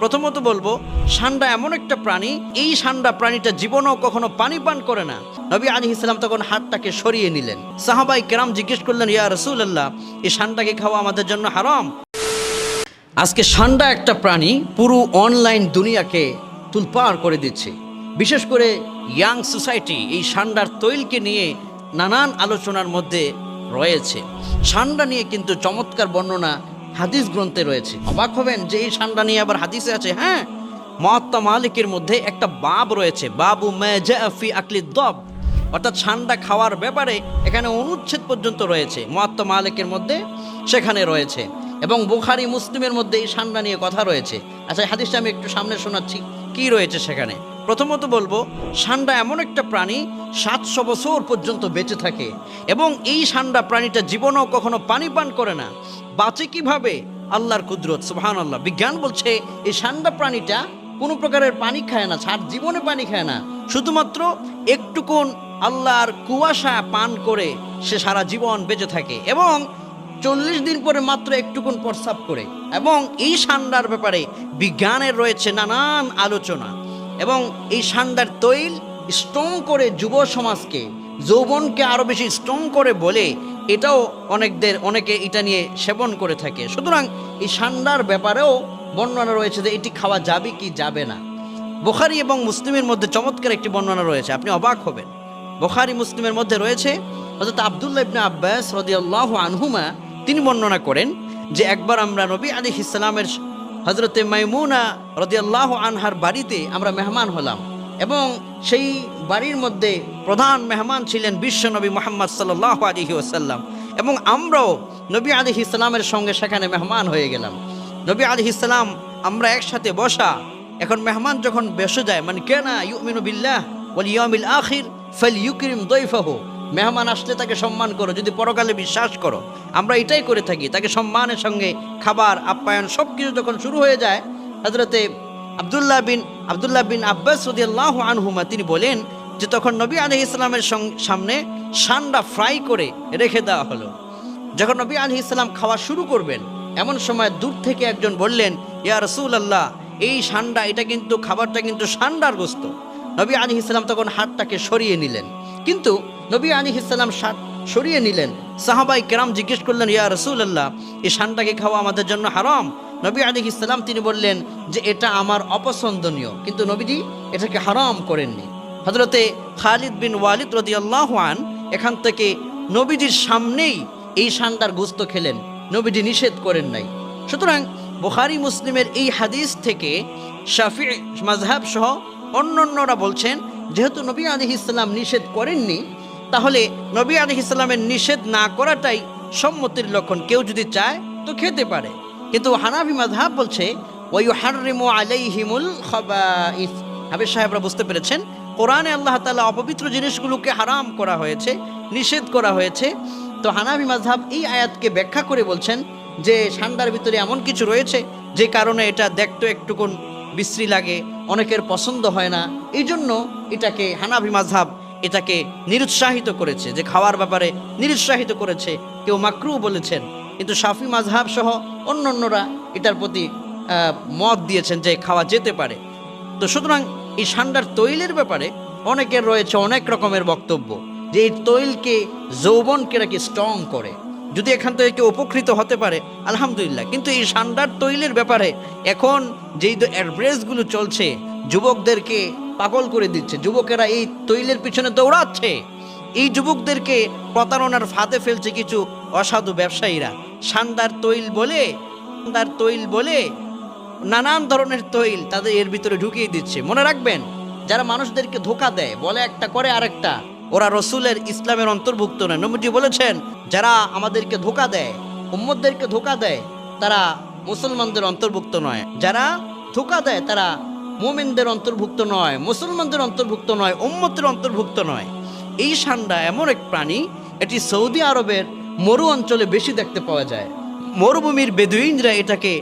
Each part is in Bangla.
প্রথমত বলব ষান্ডা এমন একটা প্রাণী, এই ষান্ডা প্রাণীটা জীবনও কখনো পানি পান করে না। নবী আলী ইসলাম তখন হাতটাকে সরিয়ে নিলেন। সাহাবাই কেরাম জিজ্ঞেস করলেন, ইয়া রসুল আল্লাহ এই ষান্ডাকে খাওয়া আমাদের জন্য হারাম? আজকে ষান্ডা একটা প্রাণী পুরো অনলাইন দুনিয়াকে তুলপাড় করে দিচ্ছে। বিশেষ করে ইয়াং সোসাইটি এই ষান্ডার তৈলকে নিয়ে নানান আলোচনার মধ্যে রয়েছে। ষান্ডা নিয়ে কিন্তু চমৎকার বর্ণনা হাদিস গ্রন্থে রয়েছে। অবাক হবেন যে এই ষান্ডা নিয়ে আবার হাদিসে আছে হ্যাঁ? মহাত্মা মালিকের মধ্যে একটা বাব রয়েছে, বাবু মেজাফি আকলি দব। অর্থাৎ ঠান্ডা খাওয়ার ব্যাপারে এখানে অনুচ্ছেদ পর্যন্ত রয়েছে, মহাত্মা মালিকের মধ্যে সেখানে রয়েছে। এবং বুখারি, মুসলিমের মধ্যে এই ঠান্ডা নিয়ে কথা রয়েছে। আচ্ছা হাদিসটা আমি একটু সামনে শোনাচ্ছি, কি রয়েছে সেখানে? প্রথমত বলব ষান্ডা এমন একটা প্রাণী সাতশো বছর পর্যন্ত বেঁচে থাকে এবং এই ষান্ডা প্রাণীটা জীবনও কখনো পানি পান করে না। বাঁচে কীভাবে? আল্লাহর কুদরত সুবহান আল্লাহ বিজ্ঞান বলছে, এই ষান্ডা প্রাণীটা কোনো প্রকারের পানি খায় না, সার জীবনে পানি খায় না। শুধুমাত্র একটুকুন আল্লাহর কুয়াশা পান করে সে সারা জীবন বেঁচে থাকে এবং চল্লিশ দিন পরে মাত্র একটুকুন প্রস্রাব করে। এবং এই সান্ডার ব্যাপারে বিজ্ঞানের রয়েছে নানান আলোচনা। এবং এই সান্ডার তৈল স্ট্রং করে যুব সমাজকে, যৌবনকে আরও বেশি স্ট্রং করে বলে এটাও অনেকদের, অনেকে এটা নিয়ে সেবন করে থাকে। সুতরাং এই সান্ডার ব্যাপারেও বর্ণনা রয়েছে যে এটি খাওয়া যাবে কি যাবে না। বোখারি এবং মুসলিমের মধ্যে চমৎকার একটি বর্ণনা রয়েছে, আপনি অবাক হবেন। বোখারি, মুসলিমের মধ্যে রয়েছে অর্থাৎ আবদুল্লাহ ইবনে আব্বাস রদিয়াল্লাহ আনহুমা, তিনি বর্ণনা করেন যে একবার আমরা নবী আলী ইসলামের হজরতে মাইমুনা রদিয়াল্লাহ আনহার বাড়িতে আমরা মেহমান হলাম এবং সেই বাড়ির মধ্যে প্রধান মেহমান ছিলেন বিশ্বনবী মোহাম্মদ সাল্লাহ আলহি ওসাল্লাম এবং আমরাও নবী আলী ইসলামের সঙ্গে সেখানে মেহমান হয়ে গেলাম। নবী আলী ইসলাম আমরা একসাথে বসা, এখন মেহমান যখন বেসে যায় মানে কেনা ইউমিনু বিল্লাহ ওয়াল ইয়ামিল আখির, ফাল ইউকরিম দৈফাহু। মেহমান আসলে তাকে সম্মান করো, যদি পরকালে বিশ্বাস করো। আমরা এটাই করে থাকি, তাকে সম্মানের সঙ্গে খাবার, আপ্যায়ন সব কিছু যখন শুরু হয়ে যায় হজরতে আবদুল্লাহ বিন আবদুল্লাহ বিন আব্বাস রদিয়াল্লাহ আনহুমা, তিনি বলেন যে তখন নবী আলহ ইসলামের সামনে সান্ডা ফ্রাই করে রেখে দেওয়া হলো। যখন নবী আলহ ইসলাম খাওয়া শুরু করবেন, এমন সময় দূর থেকে একজন বললেন, ইয়া রসুল আল্লাহ এই সান্ডা, এটা কিন্তু, খাবারটা কিন্তু সান্ডার গোস্ত। নবী আলী ইসলাম তখন হাতটাকে সরিয়ে নিলেন। কিন্তু নবী আলী ইসলাম শার্ট সরিয়ে নিলেন। সাহাবাই কেরাম জিজ্ঞেস করলেন, ইয়া রসুল আল্লাহ এই সান্ডাকে খাওয়া আমাদের জন্য হারাম? নবী আলী ইসলাম তিনি বললেন, যে এটা আমার অপছন্দনীয়। কিন্তু নবীজি এটাকে হারাম করেননি। হজরতে খালিদ বিন ওয়ালিদ রদি আন, এখান থেকে নবীজির সামনেই এই সান্ডার গুস্ত খেলেন। নবীজি নিষেধ করেন নাই। সুতরাং বুখারি, মুসলিমের এই হাদিস থেকে শাফি মাজহাব সহ অন্যান্যরা বলছেন, যেহেতু নবী আলী ইসলাম নিষেধ করেননি তাহলে নবী আলী ইসলামের নিষেধ না করাটাই সম্মতির লক্ষণ। কেউ যদি চায়, তো খেতে পারে। কিন্তু হানাফি মাজহাব বলছে ওই হারিমু আলাইহিমুল খাবাইস। সাহেবরা বুঝতে পেরেছেন, কোরআনে আল্লাহ তাআলা অপবিত্র জিনিসগুলোকে হারাম করা হয়েছে, নিষেধ করা হয়েছে। তো হানাফি মাজহাব এই আয়াতকে ব্যাখ্যা করে বলছেন যে ঠান্ডার ভিতরে এমন কিছু রয়েছে, যে কারণে এটা দেখতে একটুকুন বিশ্রী লাগে, অনেকের পছন্দ হয় না। এই জন্য এটাকে হানাফি মাজহাব এটাকে নিরুৎসাহিত করেছে, যে খাওয়ার ব্যাপারে নিরুৎসাহিত করেছে। কেউ মাকরু বলেছেন, কিন্তু শাফি মাজহাব সহ অন্য অন্যরা এটার প্রতি মত দিয়েছেন যে খাওয়া যেতে পারে। তো সুতরাং এই ঠান্ডার তৈলের ব্যাপারে অনেকের রয়েছে অনেক রকমের বক্তব্য, যে এই তৈলকে, যৌবনকে নাকি স্ট্রং করে। যদি এখান থেকে কেউ উপকৃত হতে পারে, আলহামদুলিল্লাহ। কিন্তু এই সান্ডার তৈলের ব্যাপারে এখন যেই অ্যাডভারেজগুলো চলছে, যুবকদেরকে পাগল করে দিচ্ছে। যুবকেরা এই তৈলের পিছনে দৌড়াচ্ছে। এই যুবকদেরকে প্রতারণার ফাঁদে ফেলছে কিছু অসাধু ব্যবসায়ীরা। সান্ডার তৈল বলে সান্ডার তৈল বলে, নানান ধরনের তৈল তাদের এর ভিতরে ঢুকিয়ে দিচ্ছে। মনে রাখবেন, যারা মানুষদেরকে ধোকা দেয়, বলে একটা করে আরেকটা, ওরা রসুলের ইসলামের অন্তর্ভুক্ত নয়। নবীজি বলেছেন, যারা আমাদেরকে ধোকা দেয় উম্মদদেরকে ধোকা দেয়, তারা মুসলমানদের অন্তর্ভুক্ত নয়। যারা ধোকা দেয়, তারা মোমেনদের অন্তর্ভুক্ত নয়, মুসলমানদের অন্তর্ভুক্ত নয়, উম্মতের অন্তর্ভুক্ত নয়। এই সান্ডা এমন এক প্রাণী, এটি সৌদি আরবের মরু অঞ্চলে বেশি দেখতে পাওয়া যায়। মরুভূমির বেদুইনরা এটাকে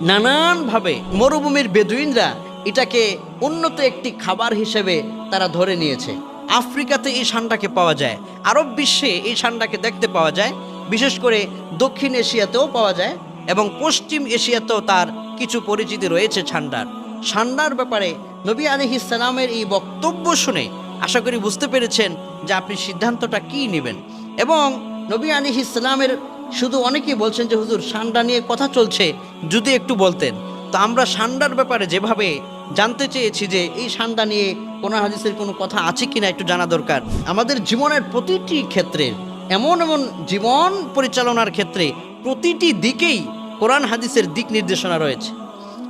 নানানভাবে, মরুভূমির বেদুইনরা এটাকে উন্নত একটি খাবার হিসেবে তারা ধরে নিয়েছে। আফ্রিকাতে এই সান্ডাকে পাওয়া যায়, আরব বিশ্বে এই সান্ডাকে দেখতে পাওয়া যায়, বিশেষ করে দক্ষিণ এশিয়াতেও পাওয়া যায়। এবং পশ্চিম এশিয়াতেও তার কিছু পরিচিতি রয়েছে ছান্ডার। সান্ডার ব্যাপারে নবী আলহি ইসলামের এই বক্তব্য শুনে আশা করি বুঝতে পেরেছেন যে আপনি সিদ্ধান্তটা কি নেবেন। এবং নবী আলহি ইসলামের শুধু অনেকেই বলছেন যে, হুজুর সান্ডা নিয়ে কথা চলছে, যদি একটু বলতেন। তো আমরা সান্ডার ব্যাপারে যেভাবে জানতে চেয়েছি যে, এই সান্ডা নিয়ে কোনো হাদিসের কোনো কথা আছে কিনা একটু জানা দরকার। আমাদের জীবনের প্রতিটি ক্ষেত্রে, এমন এমন জীবন পরিচালনার ক্ষেত্রে প্রতিটি দিকেই কোরআন হাদিসের দিক নির্দেশনা রয়েছে।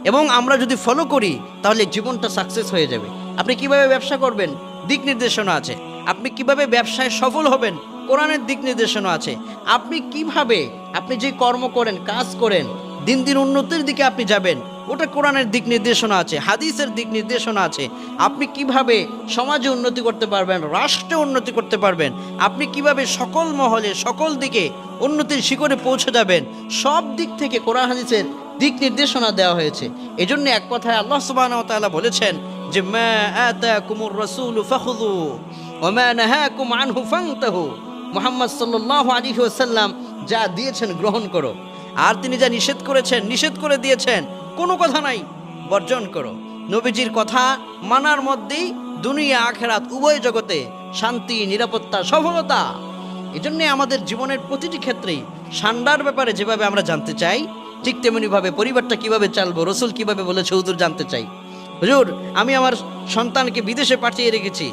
এবং আমরা যদি ফলো করি, তাহলে জীবনটা সাকসেস হয়ে যাবে। আপনি কীভাবে ব্যবসা করবেন? দিক নির্দেশনা আছে। আপনি কীভাবে ব্যবসায় সফল হবেন? কোরআনের দিক নির্দেশনা আছে। আপনি কীভাবে, আপনি যে কর্ম করেন, কাজ করেন দিন দিন উন্নতির দিকে আপনি যাবেন। ওটা কোরআনের দিক নির্দেশনা আছে, হাদিসের দিক নির্দেশনা আছে। আপনি কীভাবে সমাজে উন্নতি করতে পারবেন, রাষ্ট্রে উন্নতি করতে পারবেন, আপনি কীভাবে সকল মহলে, সকল দিকে উন্নতির শিখরে পৌঁছে যাবেন, সব দিক থেকে কোরআন হাদিসের দিক নির্দেশনা দেওয়া হয়েছে। এজন্য এক কথায় আল্লাহ তাআলা বলেছেন যে, মা আতাকুমুর রাসূলু ফান্তাহু। মুহাম্মদ সাল্লাল্লাহু আলাইহি ওয়াসাল্লাম যা দিয়েছেন গ্রহণ করো। আর তিনি যা নিষেধ করেছেন, নিষেধ করে দিয়েছেন, কোনো কথা নাই। বর্জন করো। নবীজির কথা মানার মধ্যেই দুনিয়া, আখেরাত, উভয় জগতে শান্তি, নিরাপত্তা, সফলতা, এজন্যে আমাদের জীবনের প্রতিটি ক্ষেত্রেই সান্ডার ব্যাপারে যেভাবে আমরা জানতে চাই, ঠিক তেমনিভাবে পরিবারটা কীভাবে চালবো, রসুল কীভাবে বলেছে হুজুর জানতে চাই। হুজুর, আমি আমার সন্তানকে বিদেশে পাঠিয়ে রেখেছি।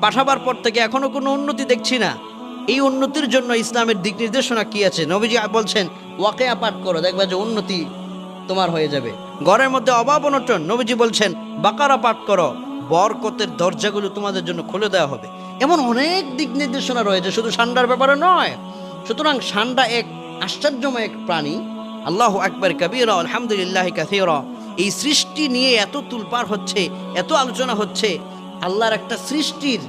পাঠাবার পর থেকে এখনও কোনো উন্নতি দেখছি না। এই উন্নতির জন্য ইসলামের দিক নির্দেশনা কি আছে? নবীজি বলছেন, ওয়াকেয়া পাঠ করো, দেখবা যে উন্নতি তোমার হয়ে যাবে। ঘরের মধ্যে অভাব অনটন, নবীজি বলছেন, বাকারা পাঠ করো, বরকতের দরজাগুলো তোমাদের জন্য খুলে দেওয়া হবে। এমন অনেক দিক নির্দেশনা রয়েছে, শুধু সান্ডার ব্যাপারে নয়। সুতরাং সান্ডা এক আশ্চর্যময় এক প্রাণী, আল্লাহ আকবর কবির, আলহামদুলিল্লাহ কাথির এই সৃষ্টি নিয়ে এত তুলপার হচ্ছে, এত আলোচনা হচ্ছে, আল্লাহর একটা সৃষ্টির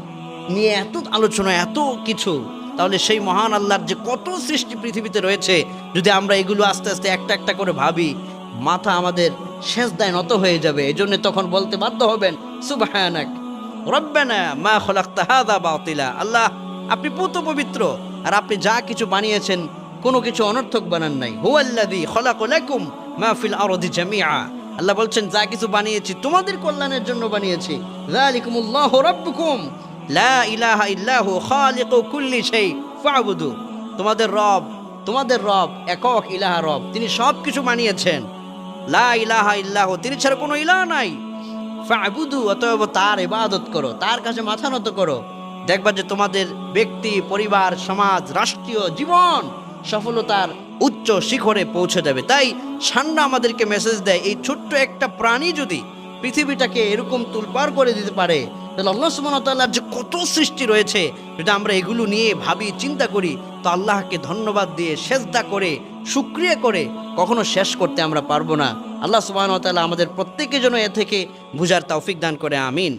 নিয়ে এত আলোচনা, এত কিছু। তাহলে সেই মহান আল্লাহর যে কত সৃষ্টি পৃথিবীতে রয়েছে, যদি আমরা এগুলো আস্তে আস্তে একটা একটা করে ভাবি, মাথা আমাদের শেষদায় নত হয়ে যাবে। এই জন্য তখন বলতে বাধ্য হবেন, সুবহানাক, রব্বানা মা বাতিলা। আল্লাহ, আপনি পুত পবিত্র, আর আপনি যা কিছু বানিয়েছেন, কোনো কিছু অনর্থক বানান নাই। হুয়াল্লাযী খলাকালাকুম মা ফিল আরদি জামিআ। আল্লাহ বলছেন, যা কিছু বানিয়েছি, তোমাদের কল্যাণের জন্য বানিয়েছি। যালিকুমুল্লাহু রাব্বুকুম। লা ইলাহা ইল্লাহু খালিকু কুল্লি শাই ফাবুদু। তোমাদের রব তোমাদের রব, একক ইলাহা রব, তিনি সব কিছু মানিয়েছেন লা ইলাহা ইল্লাহু, তিনি ছাড়া কোনো ইলাহ নাই। ফাবুদু, অতএব তার ইবাদত করো, তার কাছে মাথা নত করো। দেখবা যে তোমাদের ব্যক্তি, পরিবার, সমাজ, রাষ্ট্রীয় জীবন সফলতার উচ্চ শিখরে পৌঁছে যাবে তাই সান্না আমাদেরকে মেসেজ দেয়, এই ছোট্ট একটা প্রাণী যদি পৃথিবীটাকে এরকম তুলপার করে দিতে পারে তাহলে আল্লাহ সুবহানাহু যে কত সৃষ্টি রয়েছে, যদি আমরা এগুলো নিয়ে ভাবি, চিন্তা করি, তো আল্লাহকে ধন্যবাদ দিয়ে, সেজদা করে সুক্রিয়া করে কখনো শেষ করতে আমরা পারব না। আল্লাহ সুবাহতাল্লাহ আমাদের প্রত্যেকের যেন এ থেকে বুঝার তৌফিক দান করে, আমিন।